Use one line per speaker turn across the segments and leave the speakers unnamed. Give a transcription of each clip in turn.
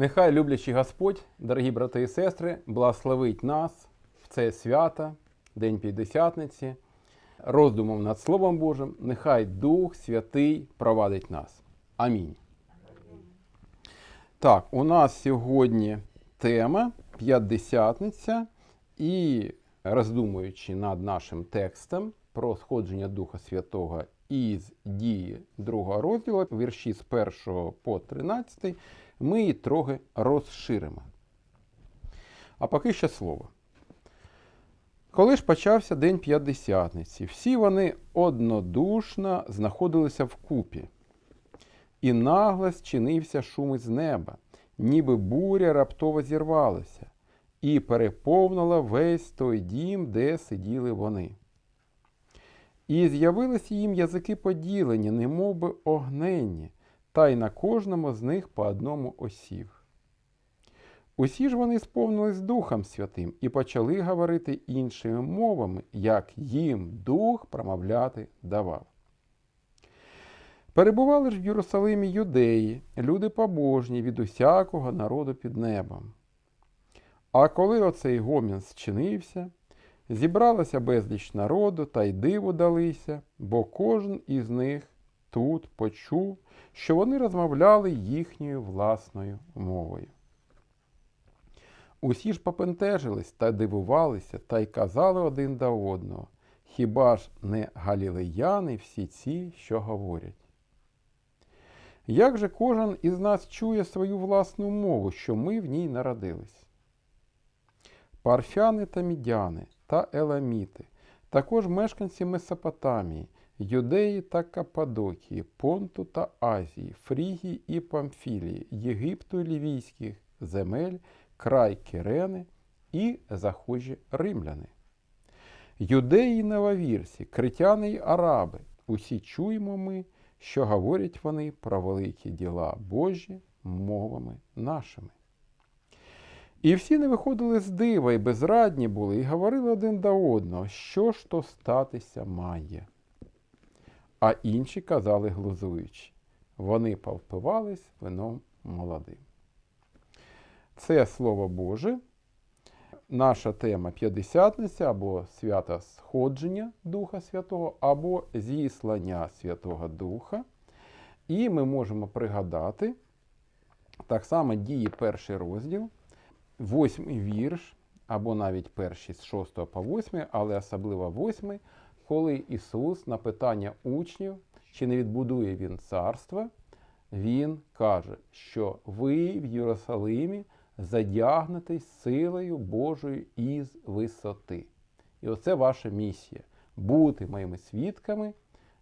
Нехай люблячий Господь, дорогі брати і сестри, благословить нас в це свято, День П'ятдесятниці, роздумом над Словом Божим. Нехай Дух Святий провадить нас. Амінь. Так, у нас сьогодні тема П'ятдесятниця і роздумуючи над нашим текстом про сходження Духа Святого із дії другого розділу, вірші з 1 по 13, ми її трохи розширимо. А поки ще слово. Коли ж почався День П'ятдесятниці, всі вони однодушно знаходилися вкупі. І нагло зчинився шум із неба, ніби буря раптово зірвалася, і переповнила весь той дім, де сиділи вони. І з'явилися їм язики поділені, немов би огненні, та й на кожному з них по одному осів. Усі ж вони сповнились Духом Святим і почали говорити іншими мовами, як їм Дух промовляти давав. Перебували ж в Єрусалимі юдеї, люди побожні від усякого народу під небом. А коли оцей гомін зчинився, зібралося безліч народу та й диву далися, бо кожен із них тут почув, що вони розмовляли їхньою власною мовою. Усі ж попентежились та дивувалися та й казали один до одного, хіба ж не галілеяни всі ці, що говорять? Як же кожен із нас чує свою власну мову, що ми в ній народились? Парфяни та мідяни та еламіти, також мешканці Месопотамії, Юдеї та Каппадокії, Понту та Азії, Фрігії і Памфілії, Єгипту і Лівійських земель, край Кирени і захожі римляни. Юдеї і нововірці, критяни й араби, усі чуємо ми, що говорять вони про великі діла Божі мовами нашими. І всі не виходили з дива і безрадні були, і говорили один до одного, що ж то статися має. А інші казали глузуючи, вони повпивались вином молодим. Це Слово Боже, наша тема п'ятдесятниця або свято сходження Духа Святого, або зіслання Святого Духа. І ми можемо пригадати так само дії перший розділ, восьмий вірш, або навіть перші з 6 по 8, але особливо восьмий, коли Ісус на питання учнів, чи не відбудує Він царство, Він каже, що ви в Єрусалимі задягнетесь силою Божою із висоти. І оце ваша місія бути моїми свідками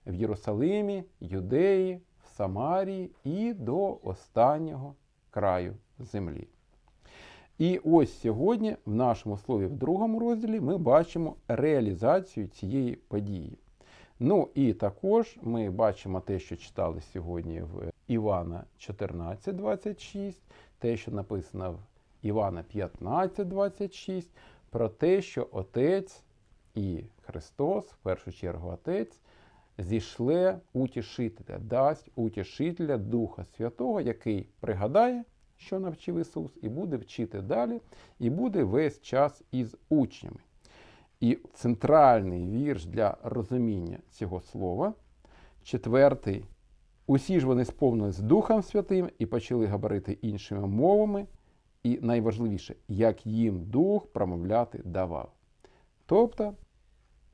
в Єрусалимі, Юдеї, в Самарії і до останнього краю землі. І ось сьогодні, в нашому слові, в другому розділі, ми бачимо реалізацію цієї події. Ну і також ми бачимо те, що читали сьогодні в Івана 14,26, те, що написано в Івана 15,26, про те, що Отець і Христос, в першу чергу Отець, зійшле утішителя, дасть утішителя Духа Святого, який пригадає, що навчив Ісус, і буде вчити далі, і буде весь час із учнями. І центральний вірш для розуміння цього слова, четвертий. Усі ж вони сповнились Духом Святим і почали говорити іншими мовами, і найважливіше, як їм Дух промовляти давав. Тобто,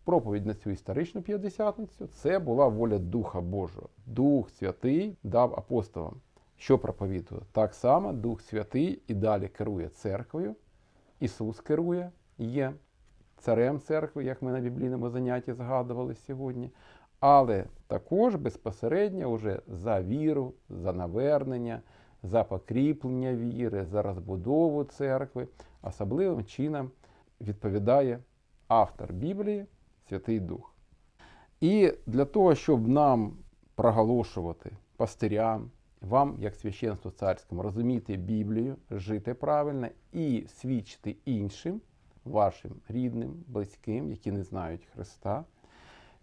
проповідь на цю історичну п'ятдесятницю це була воля Духа Божого. Дух Святий дав апостолам, що проповідував. Так само Дух Святий і далі керує церквою. Ісус керує, є царем церкви, як ми на біблійному занятті згадували сьогодні. Але також безпосередньо вже за віру, за навернення, за покріплення віри, за розбудову церкви, особливим чином відповідає автор Біблії, Святий Дух. І для того, щоб нам проголошувати пастирям, вам, як священству царському, розуміти Біблію, жити правильно і свідчити іншим, вашим рідним, близьким, які не знають Христа,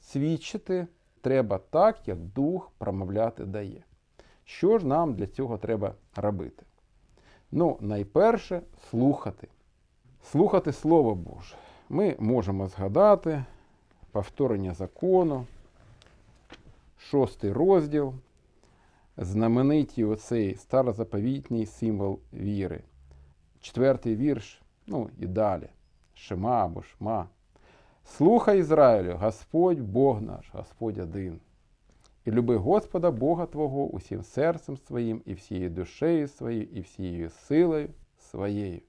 свідчити треба так, як Дух промовляти дає. Що ж нам для цього треба робити? Ну, найперше слухати. Слухати Слово Боже. Ми можемо згадати повторення закону, шостий розділ, знаменитий оцей старозаповітній символ віри. Четвертий вірш, ну і далі. Шема або шма. Слухай Ізраїлю, Господь Бог наш, Господь один. І люби Господа Бога Твого усім серцем своїм, і всією душею своєю, і всією силою своєю.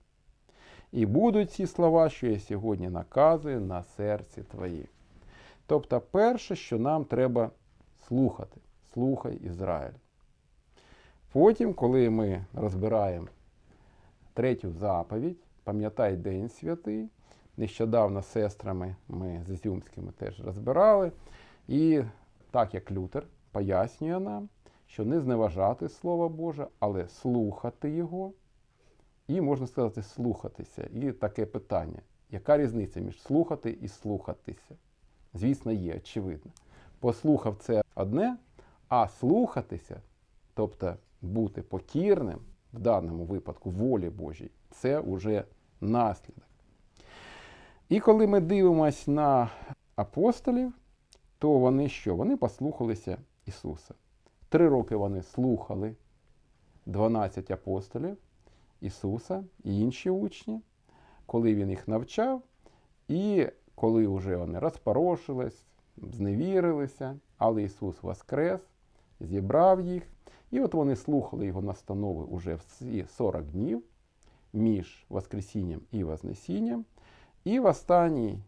І будуть ці слова, що я сьогодні наказую на серці твоїм. Тобто, перше, що нам треба слухати, слухай Ізраїль. Потім, коли ми розбираємо третю заповідь, пам'ятай День святий, нещодавно з сестрами ми з Ізюмськими теж розбирали. І так як Лютер пояснює нам, що не зневажати Слово Боже, але слухати Його. І можна сказати, слухатися. І таке питання: яка різниця між слухати і слухатися? Звісно, є, очевидно. Послухав це одне, а слухатися, тобто бути покірним в даному випадку волі Божій, це вже наслідок. І коли ми дивимося на апостолів, то вони що? Вони послухалися Ісуса. Три роки вони слухали 12 апостолів Ісуса і інші учні, коли Він їх навчав, і коли вже вони розпорошились, зневірилися, але Ісус воскрес, зібрав їх. І от вони слухали Його настанови уже всі 40 днів між Воскресінням і Вознесінням. І в останній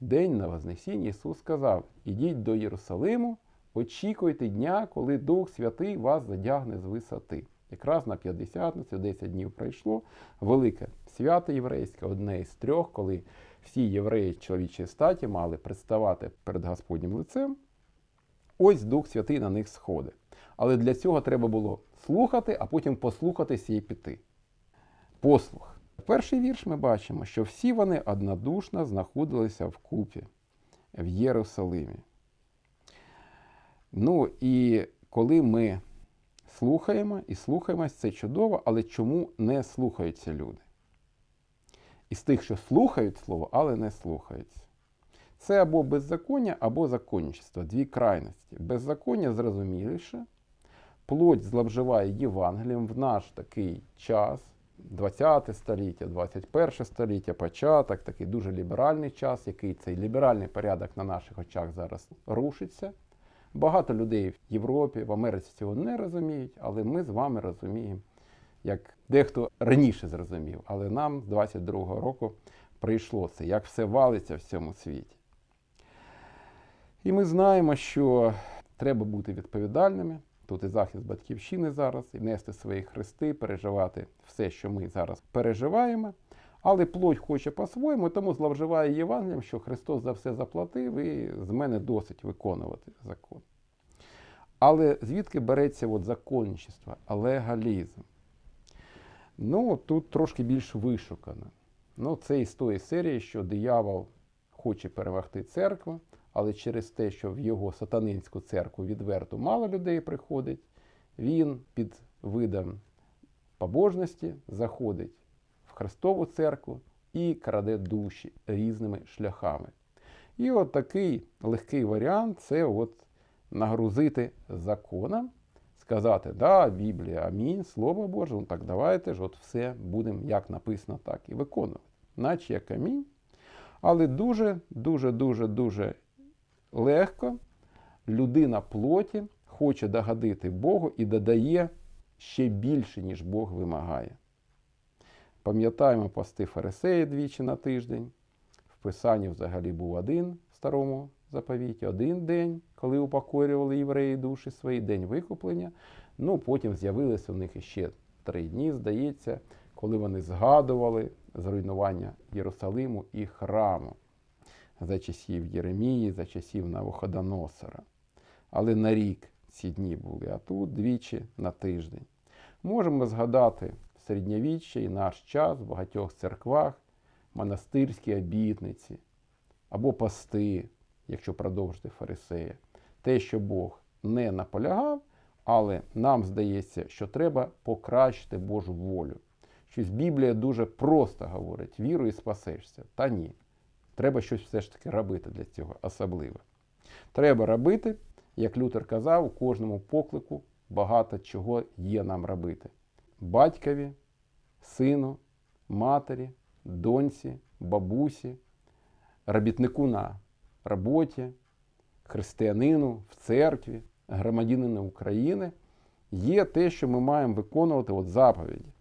день на Вознесіння Ісус сказав: Ідіть до Єрусалиму, очікуйте дня, коли Дух Святий вас задягне з висоти. Якраз на 50 10 днів пройшло велике свято єврейське, одне із трьох, коли всі євреї чоловічої статі мали представати перед Господнім лицем. Ось Дух Святий на них сходить. Але для цього треба було слухати, а потім послухатися і піти. Послух. Перший вірш ми бачимо, що всі вони однодушно знаходилися вкупі в Єрусалимі. Ну і коли ми слухаємо і слухаємось, це чудово, але чому не слухаються люди? Із тих, що слухають слово, але не слухаються. Це або беззаконня, або законничество, дві крайності. Беззаконня зрозуміліше, плоть зловживає Євангелієм в наш такий час. 20 століття, 21 століття, початок, такий дуже ліберальний час, який цей ліберальний порядок на наших очах зараз рушиться. Багато людей в Європі, в Америці цього не розуміють, але ми з вами розуміємо, як дехто раніше зрозумів. Але нам з 22-го року прийшло це, як все валиться в цьому світі. І ми знаємо, що треба бути відповідальними. Тут і захист батьківщини зараз, і нести свої хрести, переживати все, що ми зараз переживаємо. Але плоть хоче по-своєму, тому зловживає Євангелієм, що Христос за все заплатив, і з мене досить виконувати закон. Але звідки береться от законничество, легалізм? Ну, тут трошки більш вишукано. Ну, це із тої серії, що диявол хоче перемогти церкву, але через те, що в його сатанинську церкву відверто мало людей приходить, він під видом побожності заходить в Христову церкву і краде душі різними шляхами. І от такий легкий варіант це от нагрузити законом, сказати, да, Біблія, амінь, Слово Боже, ну так давайте ж, от все будемо, як написано, так і виконувати. Наче як амінь. Але дуже, дуже, дуже, дуже легко людина плоті хоче догодити Богу і додає ще більше, ніж Бог вимагає. Пам'ятаємо пости Фарисеї двічі на тиждень. В Писанні взагалі був один в старому заповіті, один день, коли упокорювали євреї душі свої, день викуплення. Ну, потім з'явилися у них іще три дні, здається, коли вони згадували зруйнування Єрусалиму і храму за часів Єремії, за часів Навуходоносора. Але на рік ці дні були, а тут двічі на тиждень. Можемо згадати середньовіччя і наш час в багатьох церквах, монастирські обітниці або пости, якщо продовжити фарисея. Те, що Бог не наполягав, але нам здається, що треба покращити Божу волю. щось Біблія дуже просто говорить: віру і спасешся. Та ні. Треба щось все ж таки робити для цього особливе. Треба робити, як Лютер казав, у кожному поклику багато чого є нам робити. Батькові, сину, матері, доньці, бабусі, робітнику на роботі, християнину в церкві, громадянину України є те, що ми маємо виконувати от заповіді.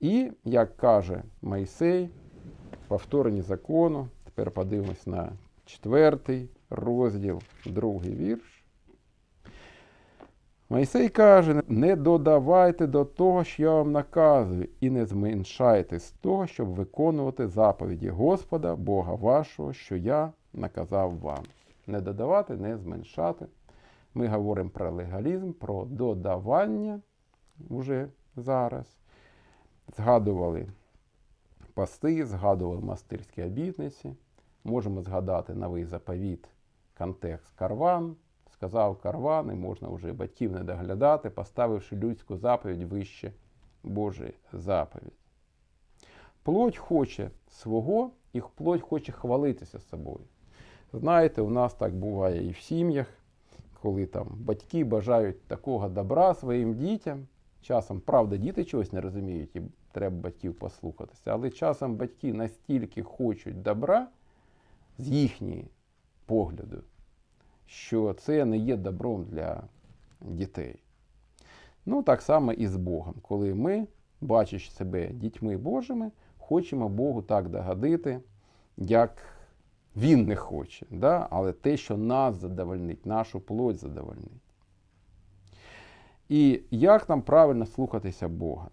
І, як каже Майсей, повторені закону, тепер подивимось на четвертий розділ, другий вірш. Мойсей каже: не додавайте до того, що я вам наказую, і не зменшайте з того, щоб виконувати заповіді Господа, Бога вашого, що я наказав вам. Не додавати, не зменшати. Ми говоримо про легалізм, про додавання вже зараз. Згадували пости, згадували мастирські обітниці. Можемо згадати новий заповіт, контекст карван. Сказав карван, і можна вже батьків не доглядати, поставивши людську заповідь вище Божої заповідь. Плоть хоче свого, і плоть хоче хвалитися собою. Знаєте, у нас так буває і в сім'ях, коли там батьки бажають такого добра своїм дітям. Часом, правда, діти чогось не розуміють, і треба батьків послухатися, але часом батьки настільки хочуть добра з їхньої погляду, що це не є добром для дітей. Ну, так само і з Богом, коли ми, бачачи себе дітьми Божими, хочемо Богу так догодити, як Він не хоче, да? але те, що нас задовольнить, нашу плоть задовольнить. І як нам правильно слухатися Бога?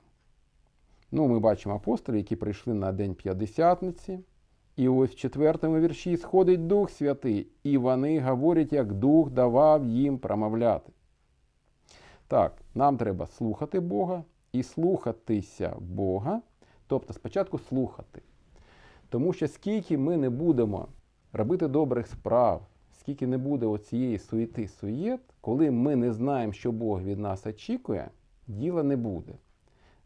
Ну, ми бачимо апостолів, які прийшли на День П'ятдесятниці. І ось в четвертому вірші сходить Дух Святий, і вони говорять, як Дух давав їм промовляти. Так, нам треба слухати Бога і слухатися Бога, тобто спочатку слухати. Тому що скільки ми не будемо робити добрих справ, скільки не буде оцієї суєти суєт, коли ми не знаємо, що Бог від нас очікує, діла не буде.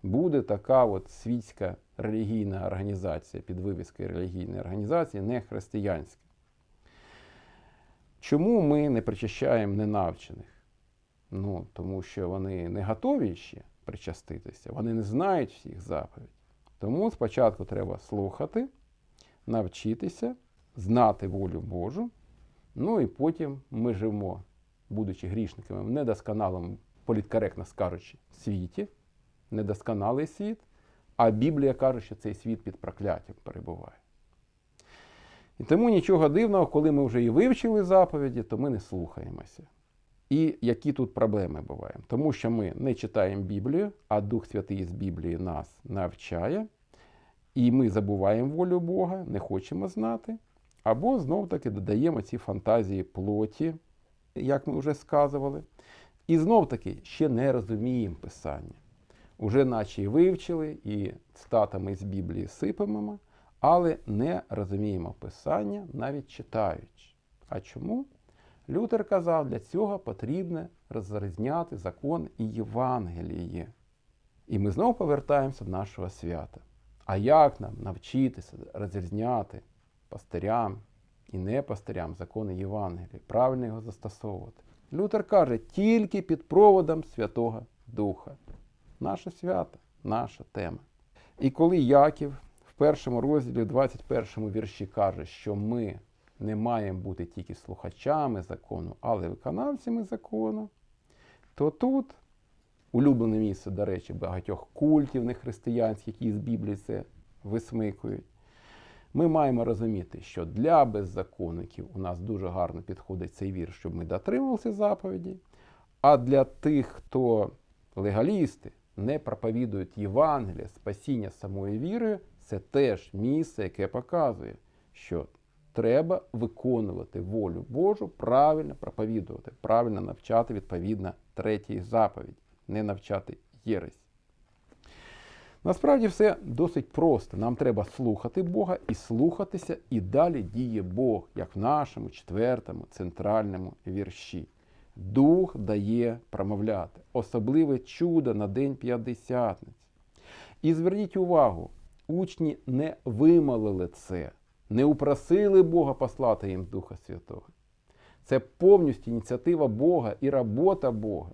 Буде така от світська релігійна організація під вивіскою релігійної організації, не християнська. Чому ми не причащаємо ненавчених? Ну, тому що вони не готові ще причаститися, вони не знають всіх заповідей. Тому спочатку треба слухати, навчитися, знати волю Божу. Ну і потім ми живемо, будучи грішниками, в недосконалому, політкоректно скажучи, світі, недосконалий світ, а Біблія каже, що цей світ під прокляттям перебуває. І тому нічого дивного, коли ми вже і вивчили заповіді, то ми не слухаємося. І які тут проблеми бувають? Тому що ми не читаємо Біблію, а Дух Святий з Біблії нас навчає, і ми забуваємо волю Бога, не хочемо знати, або знов-таки додаємо ці фантазії плоті, як ми вже сказували. І знов-таки ще не розуміємо Писання. Уже наче і вивчили, і статами з Біблії сипемо, але не розуміємо Писання, навіть читаючи. А чому? Лютер казав, для цього потрібно розрізняти закон і Євангеліє. І ми знову повертаємося до нашого свята. А як нам навчитися розрізняти пастирям і не пастирям закони Євангелія, правильно його застосовувати? Лютер каже, тільки під проводом Святого Духа. Наше свято, наша тема. І коли Яків в першому розділі, 21 вірші каже, що ми не маємо бути тільки слухачами закону, але виконавцями закону, то тут улюблене місце, до речі, багатьох культів нехристиянських, які з Біблії це висмикують. Ми маємо розуміти, що для беззаконників у нас дуже гарно підходить цей вірш, щоб ми дотримувалися заповіді. А для тих, хто легалісти, не проповідують Євангелія, спасіння самої віри, це теж місце, яке показує, що треба виконувати волю Божу, правильно проповідувати, правильно навчати відповідно третій заповідь, не навчати єресь. Насправді все досить просто. Нам треба слухати Бога і слухатися, і далі діє Бог, як в нашому четвертому центральному вірші. Дух дає промовляти, особливе чудо на День П'ятдесятниці. І зверніть увагу, учні не вимолили це, не упросили Бога послати їм Духа Святого. Це повністю ініціатива Бога і робота Бога.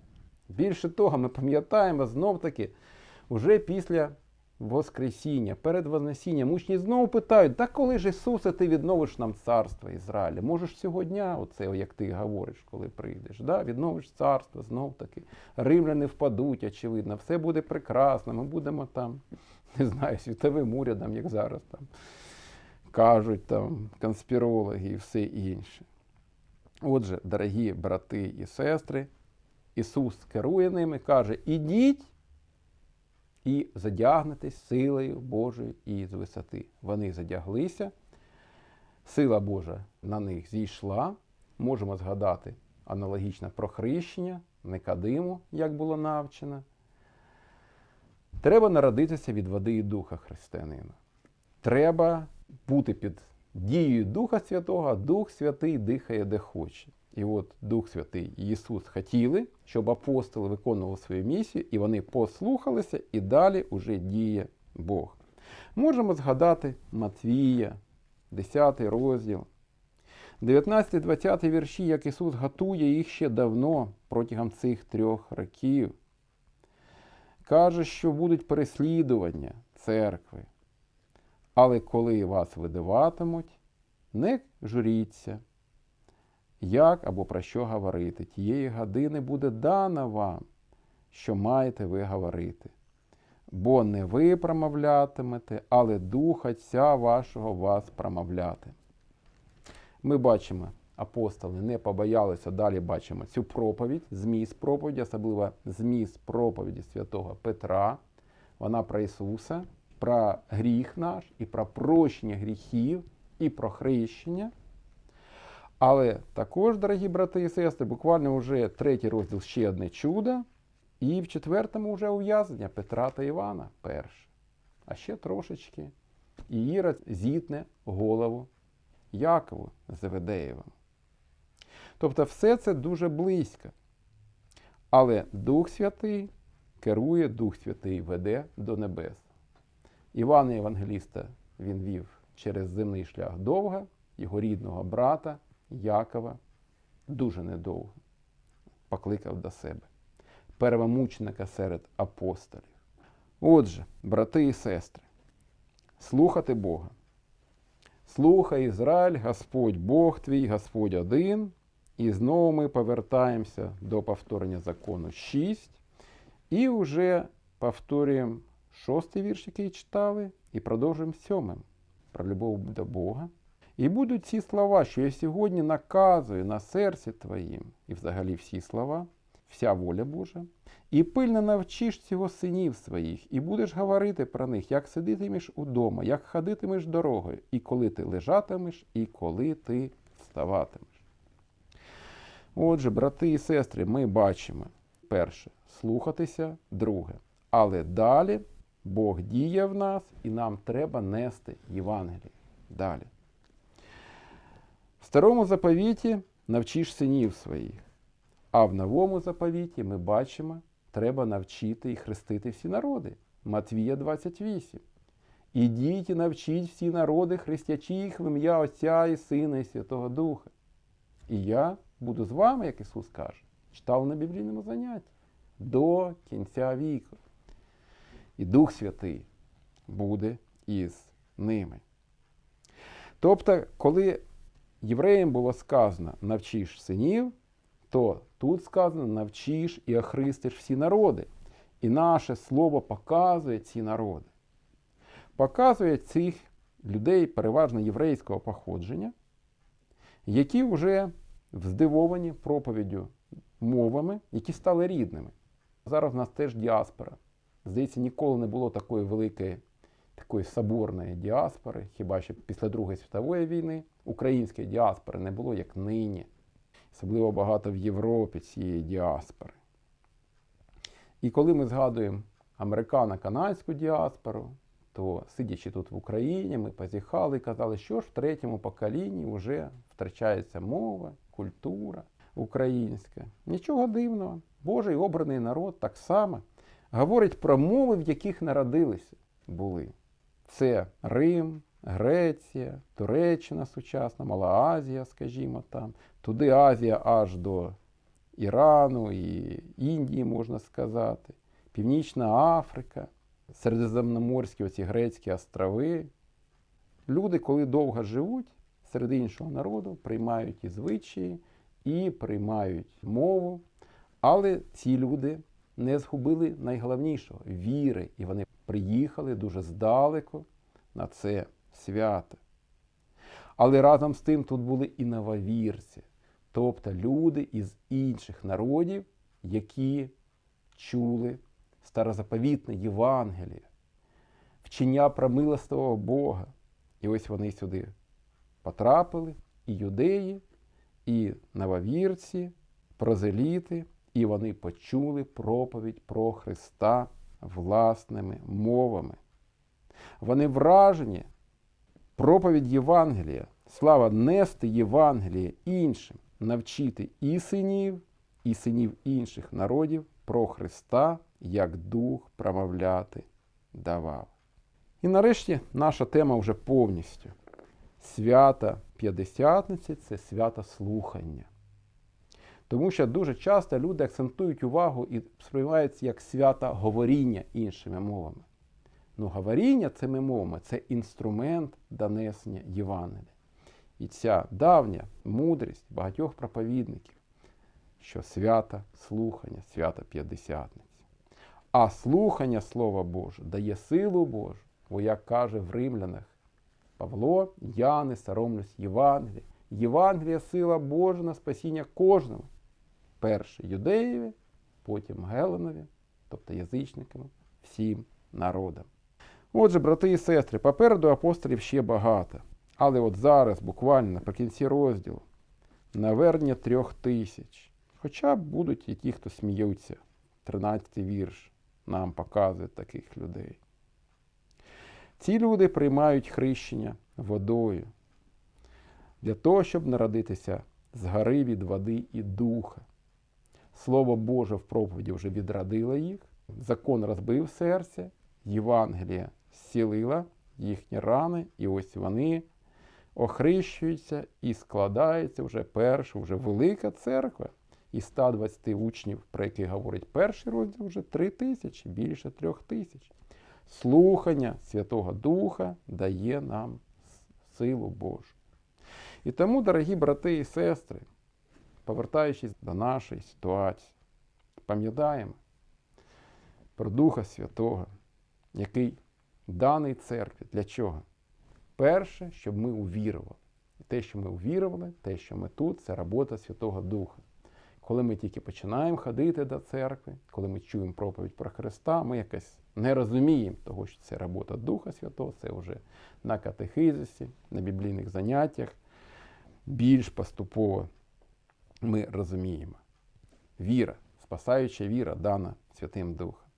Більше того, ми пам'ятаємо знов таки, уже після Воскресіння, перед Вознесінням, учні знову питають, та коли ж Ісусе, ти відновиш нам царство Ізраїля? Можеш сьогодні, оце, як ти говориш, коли прийдеш, да? відновиш царство, знов таки. Римляни впадуть, очевидно, все буде прекрасно, ми будемо там, не знаю, світовим урядом, як зараз там кажуть там конспірологи і все інше. Отже, дорогі брати і сестри, Ісус керує ними, каже: ідіть і задягнетесь силою Божою із висоти. Вони задяглися, сила Божа на них зійшла. Можемо згадати аналогічно про хрещення, Никодиму, як було навчено. Треба народитися від води і духа християнина. Треба бути під дією Духа Святого, а Дух Святий дихає де хоче. І от Дух Святий Ісус хотіли, щоб апостоли виконували свою місію, і вони послухалися, і далі уже діє Бог. Можемо згадати Матвія, 10 розділ, 19-20 вірші, як Ісус готує їх ще давно протягом цих трьох років. Каже, що будуть переслідування церкви. Але коли вас видаватимуть, не журіться, як або про що говорити. Тієї години буде дана вам, що маєте ви говорити. Бо не ви промовлятимете, але Дух Отця вашого вас промовляти. Ми бачимо, апостоли не побоялися, далі бачимо цю проповідь, зміст проповіді, особливо зміст проповіді святого Петра. Вона про Ісуса, про гріх наш, і про прощення гріхів, і про хрещення. Але також, дорогі брати і сестри, буквально вже третій розділ ще одне чудо, і в четвертому вже ув'язнення Петра та Івана перше. А ще трошечки. І Ірод зітне голову Якову Заведеєвим. Тобто все це дуже близько. Але Дух Святий керує, Дух Святий веде до небес. Івана Євангеліста він вів через земний шлях довго, його рідного брата Якова дуже недовго покликав до себе. Первомученика серед апостолів. Отже, брати і сестри, слухати Бога. Слухай Ізраїль, Господь Бог твій, Господь один. І знову ми повертаємося до повторення закону 6. І вже повторюємо шостий вірш, який читали, і продовжуємо сьомим про любов до Бога. І будуть ці слова, що я сьогодні наказую на серці твоїм, і взагалі всі слова, вся воля Божа, і пильно навчиш цього синів своїх, і будеш говорити про них, як сидитимеш удома, як ходитимеш дорогою, і коли ти лежатимеш, і коли ти вставатимеш. Отже, брати і сестри, ми бачимо перше слухатися, друге. Але далі Бог діє в нас, і нам треба нести Євангеліє. Далі. Старому заповіті навчиш синів своїх, а в новому заповіті ми бачимо, треба навчити і хрестити всі народи. Матвія 28. Ідіть і навчіть всі народи, хрестячи їх в ім'я Отця і Сина, і Святого Духа. І я буду з вами, як Ісус каже, читав на біблійному занятті до кінця віку. І Дух Святий буде із ними. Тобто, коли євреям було сказано навчиш синів, то тут сказано навчиш і охристиш всі народи. І наше слово показує ці народи. Показує цих людей, переважно єврейського походження, які вже здивовані проповіддю мовами, які стали рідними. Зараз у нас теж діаспора. Здається, ніколи не було такої великої, такої соборної діаспори, хіба що після Другої світової війни української діаспори не було як нині. Особливо багато в Європі цієї діаспори. І коли ми згадуємо американо-канадську діаспору, то сидячи тут в Україні, ми позіхали і казали, що ж в третьому поколінні вже втрачається мова, культура українська. Нічого дивного. Божий обраний народ так само говорить про мови, в яких народилися були. Це Рим, Греція, Туреччина сучасна, Мала Азія, скажімо там. Туди Азія аж до Ірану і Індії, можна сказати, Північна Африка, Середземноморські оці грецькі острови. Люди, коли довго живуть, серед іншого народу приймають і звичаї, і приймають мову. Але ці люди не згубили найголовнішого віри, і вони приїхали дуже здалеку на це свято. Але разом з тим тут були і нововірці, тобто люди із інших народів, які чули старозаповітне Євангеліє, вчення про милостивого Бога. І ось вони сюди потрапили, і юдеї, і нововірці, прозеліти, і вони почули проповідь про Христа власними мовами. Вони вражені проповідь Євангелія, слава нести Євангеліє іншим, навчити і синів, і синів інших народів про Христа, як Дух промовляти давав. І нарешті наша тема вже повністю. Свята П'ятдесятниці це свято слухання. Тому що дуже часто люди акцентують увагу і сприймаються як свято говоріння іншими мовами. Ну, говоріння цими мовами це інструмент донесення Євангелія. І ця давня мудрість багатьох проповідників, що свято слухання, свято П'ятдесятниці. А слухання Слова Боже дає силу Божу, бо як каже в римлянах Павло, я не соромлюсь Євангелія. Євангелія сила Божа на спасіння кожному. Перше юдеєві, потім Геленові, тобто язичникам, всім народам. Отже, брати і сестри, попереду апостолів ще багато. Але от зараз, буквально наприкінці розділу, навернення трьох тисяч. Хоча будуть і ті, хто сміються. 13 вірш нам показує таких людей. Ці люди приймають хрещення водою для того, щоб народитися з від води і духа. Слово Боже в проповіді вже відродило їх, закон розбив серце, Євангелія зцілила їхні рани, і ось вони охрещуються і складається вже перша, вже велика церква. Із 120 учнів, про яких говорить перший розділ, вже 3 тисячі, більше трьох тисяч. Слухання Святого Духа дає нам силу Божу. І тому, дорогі брати і сестри, повертаючись до нашої ситуації, пам'ятаємо про Духа Святого, який даний церкві. Для чого? Перше, щоб ми увірували. І те, що ми увірували, те, що ми тут, це робота Святого Духа. Коли ми тільки починаємо ходити до церкви, коли ми чуємо проповідь про Христа, ми якось не розуміємо того, що це робота Духа Святого, це вже на катехизисі, на біблійних заняттях. Більш поступово ми розуміємо. Віра, спасаюча віра, дана Святим Духом.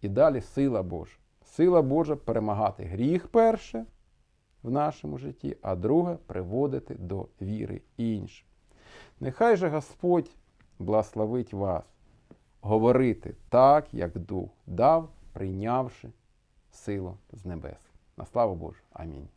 І далі сила Божа. Сила Божа перемагати гріх перше в нашому житті, а друге приводити до віри іншим. Нехай же Господь благословить вас говорити так, як Дух дав, прийнявши силу з небес. На славу Божу. Амінь.